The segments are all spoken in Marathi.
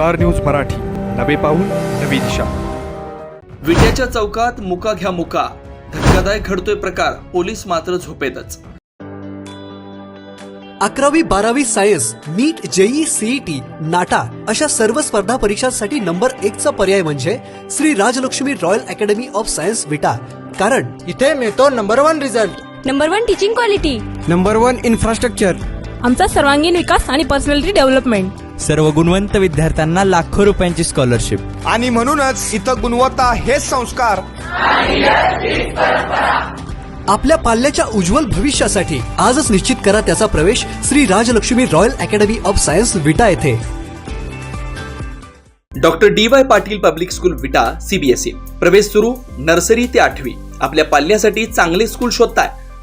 Star news Marathi. नवे पाऊल नवी दिशा. विट्याच्या चौकात मुका घ्या मुका. धक्कादायक घडतोय प्रकार पोलीस मात्र झोपेतच. अकरावी बारावी science NEET JEE CET NATA अशा सर्व स्पर्धा परीक्षांसाठी नंबर एक चा पर्याय म्हणजे Shri Rajalakshmi royal academy of science Vita. कारण इथे मिळतो number one result. Number one teaching quality. Number one infrastructure. आमचा सर्वांगीण विकास आणि पर्सनॅलिटी डेव्हलपमेंट. सर्व गुणवंत विद्यार्थ्यांना लाखो रुपयांची स्कॉलरशिप आणि म्हणूनच इथं गुणवत्ता हेच संस्कार. आपल्या पाल्याच्या उज्ज्वल भविष्यासाठी आजच निश्चित करा त्याचा प्रवेश Shri Rajalakshmi royal academy of science Vita येथे. Doctor D Y Patil public school Vita CBSE प्रवेश सुरू नर्सरी ते आठवी. आपल्या पाल्यासाठी चांगले स्कूल शोधताय.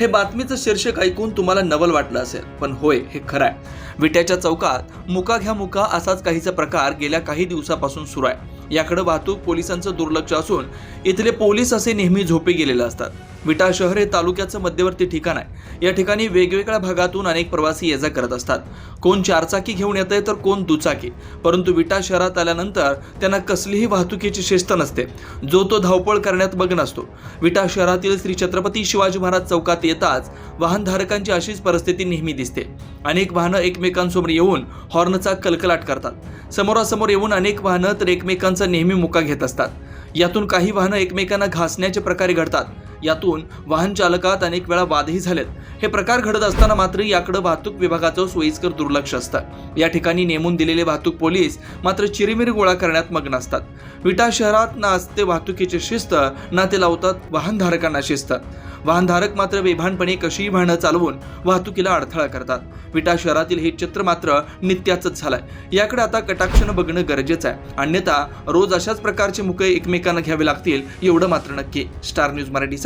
हे बातमीचं शीर्षक ऐकून तुम्हाला नवल वाटलं असेल पण होय हे खरं आहे विट्याच्या चौकात मुका घ्या मुका असाच काहीचा प्रकार गेल्या काही दिवसापासून सुरू आहे. याकडे वाहतूक पोलिसांचं दुर्लक्ष असून इथले पोलीस असे नेहमी झोपे गेलेले असतात. विटा शहर हे तालुक्याचं मध्यवर्ती ठिकाण आहे. या ठिकाणी वेगवेगळ्या भागातून अनेक प्रवासी ये जा करत असतात. कोण चारचाकी घेऊन येतंय तर कोण दुचाकी. परंतु विटा शहरात आल्यानंतर त्यांना कसलीही वाहतुकीची शिस्त नसते. जो तो धावपळ करण्यात मग्न असतो. विटा शहरातील श्री छत्रपती शिवाजी महाराज चौकात येताच वाहनधारकांची अशीच परिस्थिती नेहमी दिसते. अनेक वाहनं एकमेकांसमोर येऊन हॉर्नचा कलकलाट करतात. समोरासमोर येऊन अनेक वाहनं तर एकमेकांचा नेहमी मुका घेत असतात. यातून काही वाहनं एकमेकांना घासण्याचे प्रकारे घडतात. यातून वाहन चालकात अनेक वेळा वादही झालेत. हे प्रकार घडत असताना मात्र याकडे वाहतूक विभागाचं सोयीस्कर दुर्लक्ष असतं. या ठिकाणी नेमून दिलेले वाहतूक पोलीस मात्र चिरीमिरी गोळा करण्यात मग्न असतात. विटा शहरात ना असते वाहतुकीची शिस्त ना ते लावतात वाहनधारकांना शिस्त. वाहनधारक मात्र बेभानपणे कशीही वाहनं चालवून वाहतुकीला अडथळा करतात. विटा शहरातील हे चित्र मात्र नित्याचंच झालंय. याकडे आता कटाक्षनं बघणं गरजेचं आहे. अन्यथा रोज अशाच प्रकारचे मुके एकमेकांना घ्यावे लागतील एवढं मात्र नक्की. स्टार न्यूज मराठीसाठी